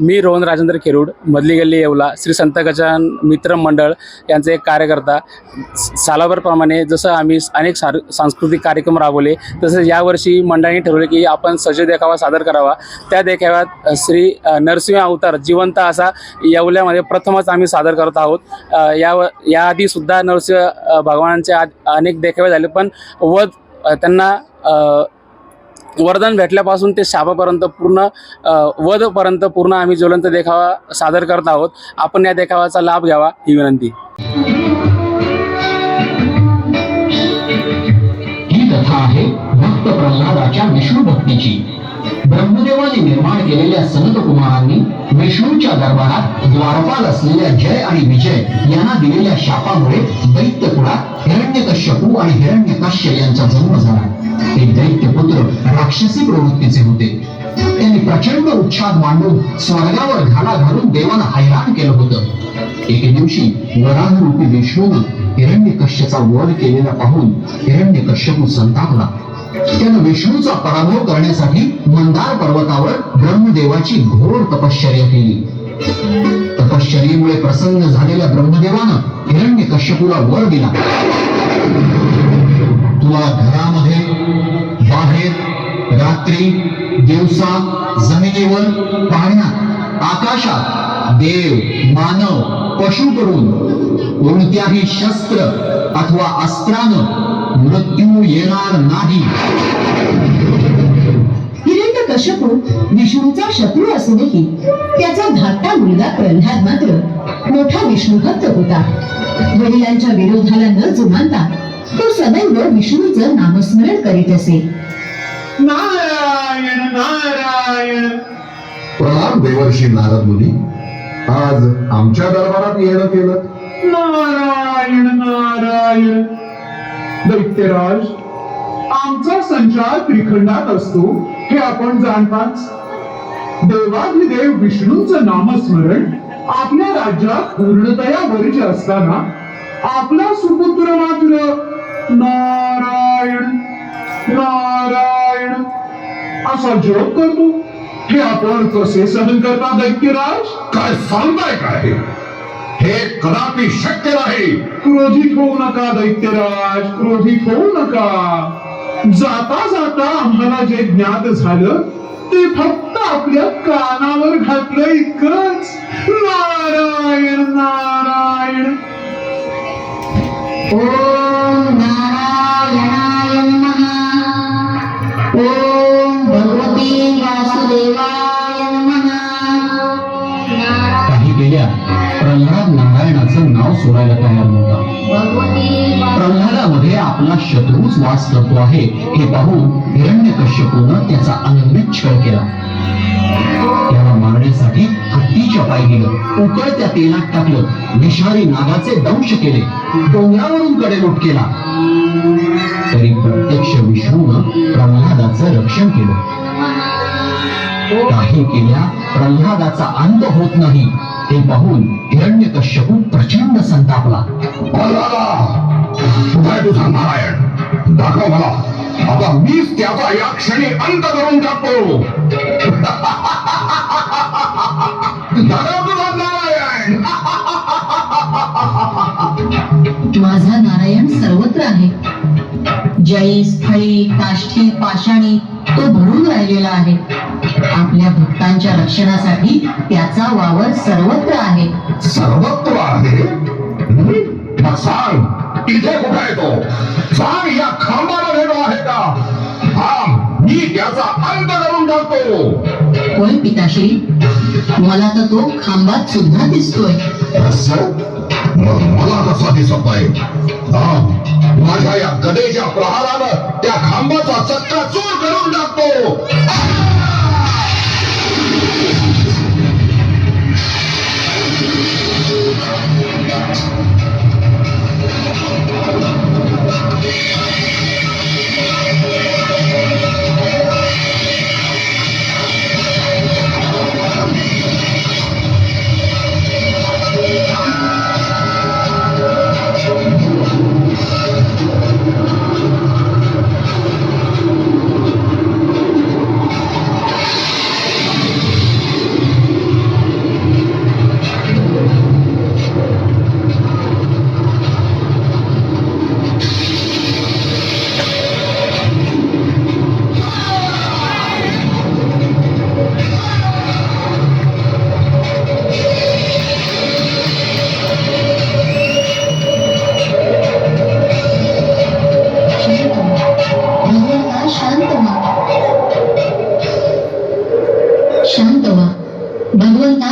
मी रोहन राजेंद्र खेरूड मधली गल्ली येवला श्री संत गजान मित्र मंडळ यांचे एक कार्यकर्ता. सालाभरप्रमाणे जसं आम्ही अनेक सार सांस्कृतिक कार्यक्रम राबवले तसं यावर्षी मंडळाने ठरवले की आपण सजय देखावा सादर करावा. त्या देखाव्यात श्री नरसिंह अवतार जिवंत असा येवल्यामध्ये प्रथमच आम्ही सादर करत आहोत. अ, या याआधीसुद्धा नरसिंह भगवानांचे अनेक देखावे झाले पण वध त्यांना वरदान भेटल्यापासून ते शापापर्यंत पूर्ण वधपर्यंत पूर्ण आम्ही ज्वलंत देखावा सादर करत आहोत. आपण या देखाव्याचा लाभ घ्यावा ही विनंती. ही कथा आहे भक्त प्रल्हादाच्या विष्णू भक्तीची ब्रह्मदेवाने निर्माण केलेल्या सनत कुमारांनी विष्णूच्या दरबारात द्वारपाल असलेल्या जय आणि विजय यांना दिलेल्या शापामुळे दैत्य कुळात हिरण्यकश्यपू आणि हिरण्यकश्य यांचा जन्म झाला. ते दैत्यपुत्र राक्षसी प्रवृत्तीचे होते. त्यांनी प्रचंड उच्छाद मांडून स्वर्गावर घाला घालून देवांना हैराण केलं होतं. एके दिवशी वराहरूपी रूपी विष्णूनं हिरण्यकश्यचा वध केलेला पाहून हिरण्यकश्यपू संतापला. त्यानं विष्णूचा पराभव करण्यासाठी मंदार पर्वतावर ब्रह्मदेवाची घोर तपश्चर्या केली. तपश्चर्येमुळे प्रसन्न झालेल्या ब्रह्मदेवानं हिरण्यकश्यपूला वर दिला. तुला घरामध्ये बाहेर रात्री दिवसा जमिनीवर पाण्यात आकाशात देव मानव पशु करून कोणत्याही शस्त्र अथवा अस्त्रानं मृत्यू येणार नाही. हिरण्यकश्यपू विष्णूचा शत्रू असूनही त्याचा धाकटा मुलगा प्रल्हाद मात्र मोठा विष्णू भक्त होता. वडिलांच्या विरोधाला न जुमानता तो सदैव विष्णूचं नामस्मरण करीत असे. नारायण नारायण. प्रणाम देवर्षी नारद मुनी आज आमच्या दरबारात येणं केलं. नारायण नारायण. दैत्यराज आमचा संचार त्रिखंडात असतो हे आपण जाणताच देवाधिदेव विष्णूंचं नामस्मरण आपल्या राज्यात पूर्णतया वर्ज असताना आपला सुपुत्र मात्र नारायण नारायण असा जप करतो. हे आपण कसे सहन करता दैत्यराज? काय सांगताय काय हे? कदापि शक्य नाही क्रोधित होऊ नका दैत्यराज क्रोधित होऊ नका जाता जाता आम्हाला जे ज्ञात झालं ते फक्त आपल्या कानावर घातलं इतकंच नारायण नारायण सोडायला तयार नव्हता. प्रल्हादामध्ये आपला शत्रूच वास करतो आहे. हे पाहून हिरण्यकश्यपूनं त्याचा अनन्वित छळ केला. त्याला मारण्यासाठी हत्तीच्या पाय गेलं. उकळत्या तेलात टाकलं. विषारी नागाचे दंश केले. डोंगरावरून कडेलोट केला. तरी प्रत्यक्ष विष्णूनं प्रल्हादाचं रक्षण केलं. काही केल्या प्रल्हादाचा अंत होत नाही. हे पाहून हिरण्यकश्यपू प्रचंड संतापला. तुझा नारायण. दाखव मला. आता मीच त्याचा या क्षणी अंत करून टाकतो. दाखव तुझा नारायण. माझा नारायण सर्वत्र आहे. जैस फळी काष्ठी पाषाणी तो भरून राहिलेला आहे. आपल्या भक्तांच्या रक्षणासाठी त्याचा वावर सर्वत्र आहे. सर्वत्र आहे? मग सांग इथे कुठे आहे तो? सांग या खांबामध्ये तो आहे का? मी त्याचा अंत करून टाकतो. होय पिताश्री मला तर तो खांबात सुद्धा दिसतोय. मग मला कसा दिसत थांब माझ्या या गदेच्या प्रहारानं त्या खांबाचा चक्का चूर करून टाकतो.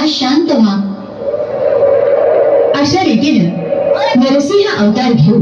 शांत व्हा. अशा रीतीनं नरसिंह अवतार घेऊ